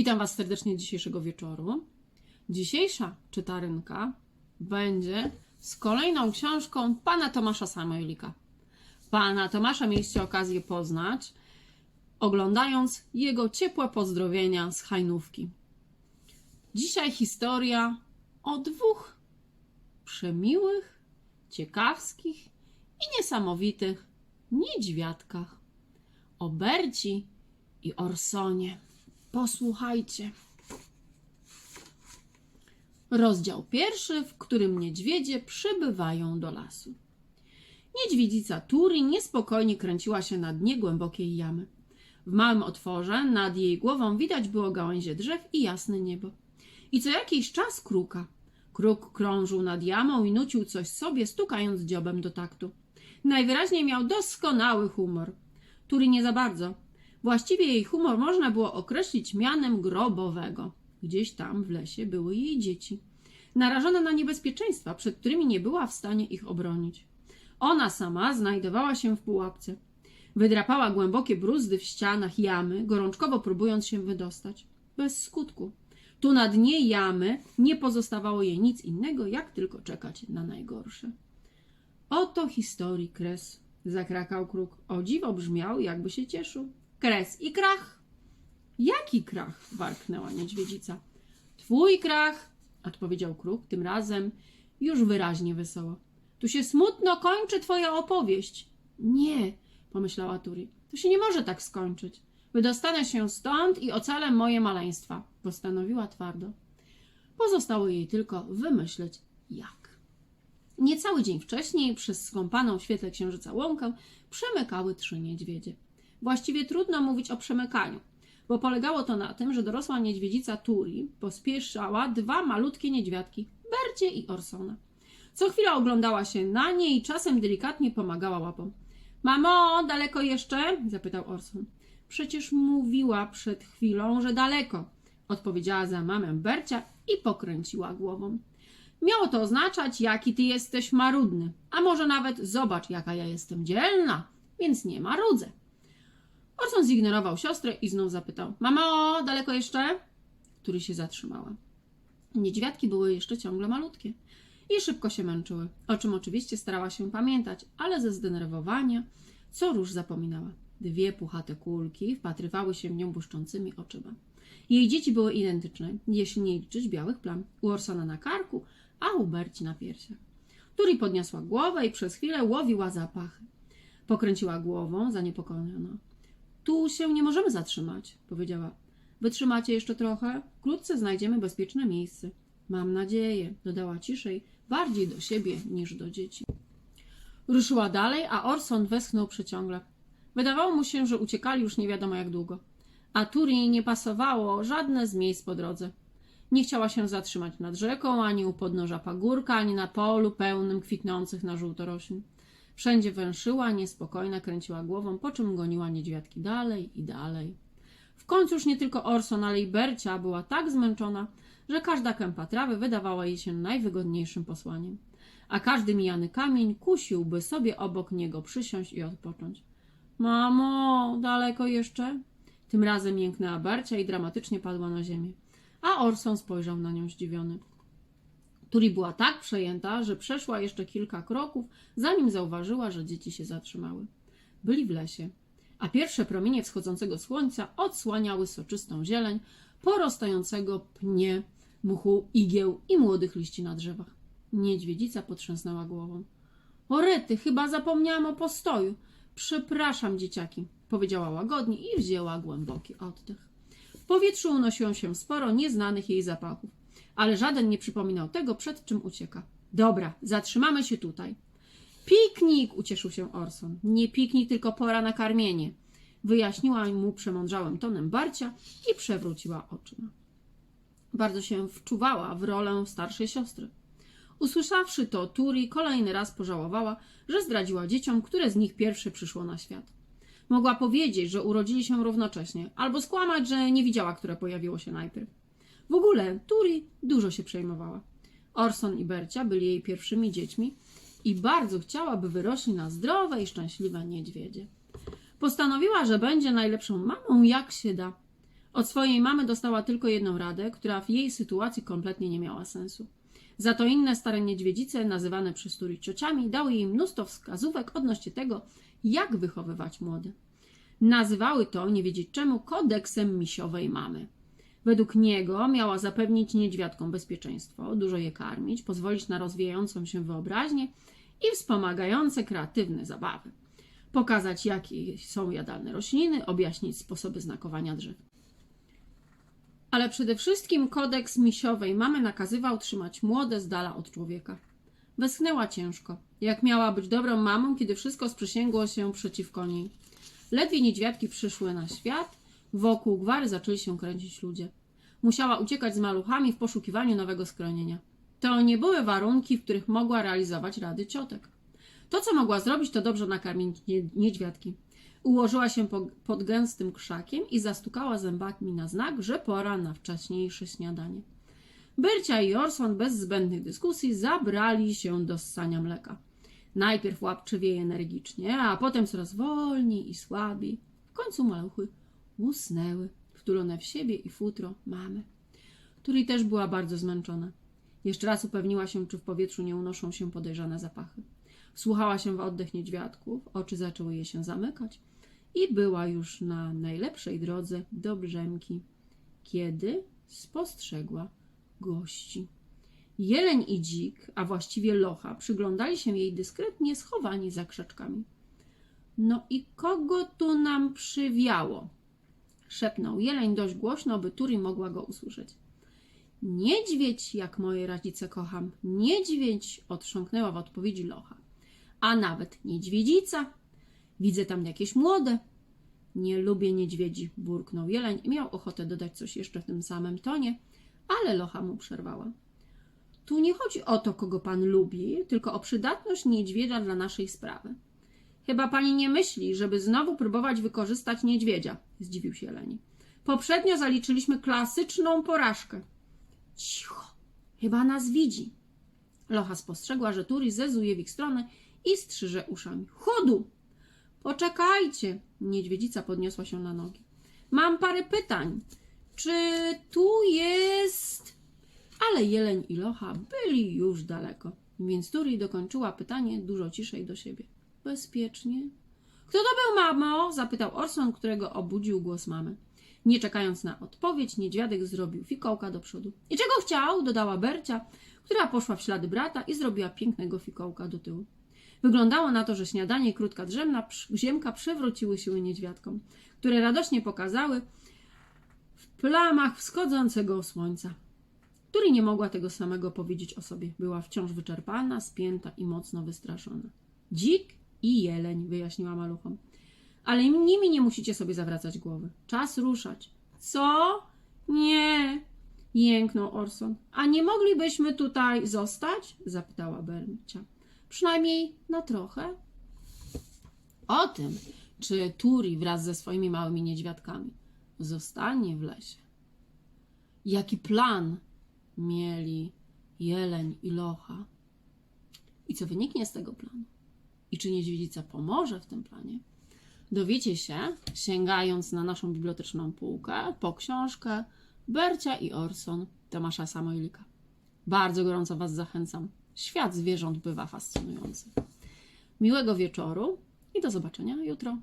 Witam Was serdecznie dzisiejszego wieczoru. Dzisiejsza czytarynka będzie z kolejną książką pana Tomasza Samoilika. Pana Tomasza mieliście okazję poznać, oglądając jego ciepłe pozdrowienia z Hajnówki. Dzisiaj historia o dwóch przemiłych, ciekawskich i niesamowitych niedźwiadkach. O Berci i Orsonie. Posłuchajcie. Rozdział pierwszy, w którym niedźwiedzie przybywają do lasu. Niedźwiedzica Turi niespokojnie kręciła się na dnie głębokiej jamy. W małym otworze nad jej głową widać było gałęzie drzew i jasne niebo. I co jakiś czas kruka. Kruk krążył nad jamą i nucił coś sobie, stukając dziobem do taktu. Najwyraźniej miał doskonały humor. Turi nie za bardzo. Właściwie jej humor można było określić mianem grobowego. Gdzieś tam w lesie były jej dzieci, narażone na niebezpieczeństwa, przed którymi nie była w stanie ich obronić. Ona sama znajdowała się w pułapce. Wydrapała głębokie bruzdy w ścianach jamy, gorączkowo próbując się wydostać. Bez skutku. Tu na dnie jamy nie pozostawało jej nic innego, jak tylko czekać na najgorsze. Oto historii kres, zakrakał kruk. O dziwo brzmiał, jakby się cieszył. Kres i krach. Jaki krach? warknęła niedźwiedzica. Twój krach, odpowiedział kruk, tym razem już wyraźnie wesoło. Tu się smutno kończy twoja opowieść. Nie, pomyślała Turi. To się nie może tak skończyć. Wydostanę się stąd i ocalę moje maleństwa, postanowiła twardo. Pozostało jej tylko wymyśleć jak. Niecały dzień wcześniej, przez skąpaną w świetle księżyca łąkę, przemykały trzy niedźwiedzie. Właściwie trudno mówić o przemykaniu, bo polegało to na tym, że dorosła niedźwiedzica Turi pospieszała dwa malutkie niedźwiadki, Bercie i Orsona. Co chwila oglądała się na nie i czasem delikatnie pomagała łapą. Mamo, daleko jeszcze? zapytał Orson. Przecież mówiła przed chwilą, że daleko, odpowiedziała za mamę Bercia i pokręciła głową. Miało to oznaczać, jaki ty jesteś marudny, a może nawet zobacz, jaka ja jestem dzielna, więc nie marudzę. Orson zignorował siostrę i znów zapytał: Mamo, daleko jeszcze? Który się zatrzymała. Niedźwiadki były jeszcze ciągle malutkie i szybko się męczyły, o czym oczywiście starała się pamiętać, ale ze zdenerwowania co róż zapominała. Dwie puchate kulki wpatrywały się w nią błyszczącymi oczyma. Jej dzieci były identyczne, jeśli nie liczyć białych plam. U Orsona na karku, a u Berci na piersiach. Turi podniosła głowę i przez chwilę łowiła zapachy. Pokręciła głową, zaniepokojona. Tu się nie możemy zatrzymać, powiedziała. Wytrzymacie jeszcze trochę? Wkrótce znajdziemy bezpieczne miejsce. Mam nadzieję, dodała ciszej, bardziej do siebie niż do dzieci. Ruszyła dalej, a Orson westchnął przeciągle. Wydawało mu się, że uciekali już nie wiadomo jak długo. A Turi nie pasowało żadne z miejsc po drodze. Nie chciała się zatrzymać nad rzeką, ani u podnóża pagórka, ani na polu pełnym kwitnących na żółto roślin. Wszędzie węszyła, niespokojna, kręciła głową, po czym goniła niedźwiadki dalej i dalej. W końcu już nie tylko Orson, ale i Bercia była tak zmęczona, że każda kępa trawy wydawała jej się najwygodniejszym posłaniem. A każdy mijany kamień kusiłby sobie obok niego przysiąść i odpocząć. Mamo, daleko jeszcze? Tym razem jęknęła Bercia i dramatycznie padła na ziemię. A Orson spojrzał na nią zdziwiony. Turi była tak przejęta, że przeszła jeszcze kilka kroków, zanim zauważyła, że dzieci się zatrzymały. Byli w lesie, a pierwsze promienie wschodzącego słońca odsłaniały soczystą zieleń porastającego pnie, muchu, igieł i młodych liści na drzewach. Niedźwiedzica potrząsnęła głową. O rety, chyba zapomniałam o postoju. Przepraszam, dzieciaki, powiedziała łagodnie i wzięła głęboki oddech. W powietrzu unosiło się sporo nieznanych jej zapachów, żaden nie przypominał tego, przed czym ucieka. Dobra, zatrzymamy się tutaj. Piknik! ucieszył się Orson. Nie piknik, tylko pora na karmienie. Wyjaśniła mu przemądrzałym tonem Barcia i przewróciła oczyma. Bardzo się wczuwała w rolę starszej siostry. Usłyszawszy to, Turi kolejny raz pożałowała, że zdradziła dzieciom, które z nich pierwsze przyszło na świat. Mogła powiedzieć, że urodzili się równocześnie, albo skłamać, że nie widziała, które pojawiło się najpierw. W ogóle Turi dużo się przejmowała. Orson i Bercia byli jej pierwszymi dziećmi i bardzo chciała, by wyrośli na zdrowe i szczęśliwe niedźwiedzie. Postanowiła, że będzie najlepszą mamą, jak się da. Od swojej mamy dostała tylko jedną radę, która w jej sytuacji kompletnie nie miała sensu. Za to inne stare niedźwiedzice, nazywane przez Turi ciociami, dały jej mnóstwo wskazówek odnośnie tego, jak wychowywać młode. Nazywały to, nie wiedzieć czemu, kodeksem misiowej mamy. Według niego miała zapewnić niedźwiadkom bezpieczeństwo, dużo je karmić, pozwolić na rozwijającą się wyobraźnię i wspomagające kreatywne zabawy. Pokazać, jakie są jadalne rośliny, objaśnić sposoby znakowania drzew. Ale przede wszystkim kodeks misiowej mamy nakazywał trzymać młode z dala od człowieka. Westchnęła ciężko, jak miała być dobrą mamą, kiedy wszystko sprzysięgło się przeciwko niej. Ledwie niedźwiadki przyszły na świat, wokół gwary zaczęli się kręcić ludzie. Musiała uciekać z maluchami w poszukiwaniu nowego schronienia. To nie były warunki, w których mogła realizować rady ciotek. To, co mogła zrobić, to dobrze nakarmić nie- niedźwiadki. Ułożyła się po, pod gęstym krzakiem i zastukała zębami na znak, że pora na wcześniejsze śniadanie. Byrcia i Orson bez zbędnych dyskusji zabrali się do ssania mleka. Najpierw łapczywie i energicznie, a potem coraz wolniej i słabiej. W końcu maluchy usnęły, wtulone w siebie i futro mamy. Turi też była bardzo zmęczona. Jeszcze raz upewniła się, czy w powietrzu nie unoszą się podejrzane zapachy. Wsłuchała się w oddech niedźwiadków, oczy zaczęły jej się zamykać i była już na najlepszej drodze do brzemki, kiedy spostrzegła gości. Jeleń i dzik, a właściwie locha, przyglądali się jej dyskretnie schowani za krzaczkami. No i kogo tu nam przywiało? Szepnął jeleń dość głośno, by Turi mogła go usłyszeć. Niedźwiedź, jak moje rodzice kocham. Niedźwiedź, otrząknęła w odpowiedzi locha. A nawet niedźwiedzica. Widzę tam jakieś młode. Nie lubię niedźwiedzi, burknął jeleń i miał ochotę dodać coś jeszcze w tym samym tonie, ale locha mu przerwała. Tu nie chodzi o to, kogo pan lubi, tylko o przydatność niedźwiedzia dla naszej sprawy. Chyba pani nie myśli, żeby znowu próbować wykorzystać niedźwiedzia, zdziwił się jeleń. Poprzednio zaliczyliśmy klasyczną porażkę. Cicho, chyba nas widzi. Locha spostrzegła, że Turi zezuje w ich stronę i strzyże uszami. Chodu! Poczekajcie! Niedźwiedzica podniosła się na nogi. Mam parę pytań. Czy tu jest... Ale jeleń i locha byli już daleko, więc Turi dokończyła pytanie dużo ciszej do siebie. Bezpiecznie? Kto to był, mamo? zapytał Orson, którego obudził głos mamy. Nie czekając na odpowiedź, niedźwiadek zrobił fikołka do przodu. I czego chciał? dodała Bercia, która poszła w ślady brata i zrobiła pięknego fikołka do tyłu. Wyglądało na to, że śniadanie i krótka drzemna ziemka przewróciły siły niedźwiadkom, które radośnie pokazały w plamach wschodzącego słońca. Turi nie mogła tego samego powiedzieć o sobie. Była wciąż wyczerpana, spięta i mocno wystraszona. Dzik i jeleń, wyjaśniła maluchom. Ale nimi nie musicie sobie zawracać głowy. Czas ruszać. Co? Nie, jęknął Orson. A nie moglibyśmy tutaj zostać? zapytała Bercia. Przynajmniej na trochę. O tym, czy Turi wraz ze swoimi małymi niedźwiadkami zostanie w lesie. Jaki plan mieli jeleń i locha? I co wyniknie z tego planu? I czy niedźwiedzica pomoże w tym planie? Dowiecie się, sięgając na naszą biblioteczną półkę po książkę Bercia i Orson Tomasza Samoilika. Bardzo gorąco Was zachęcam. Świat zwierząt bywa fascynujący. Miłego wieczoru i do zobaczenia jutro.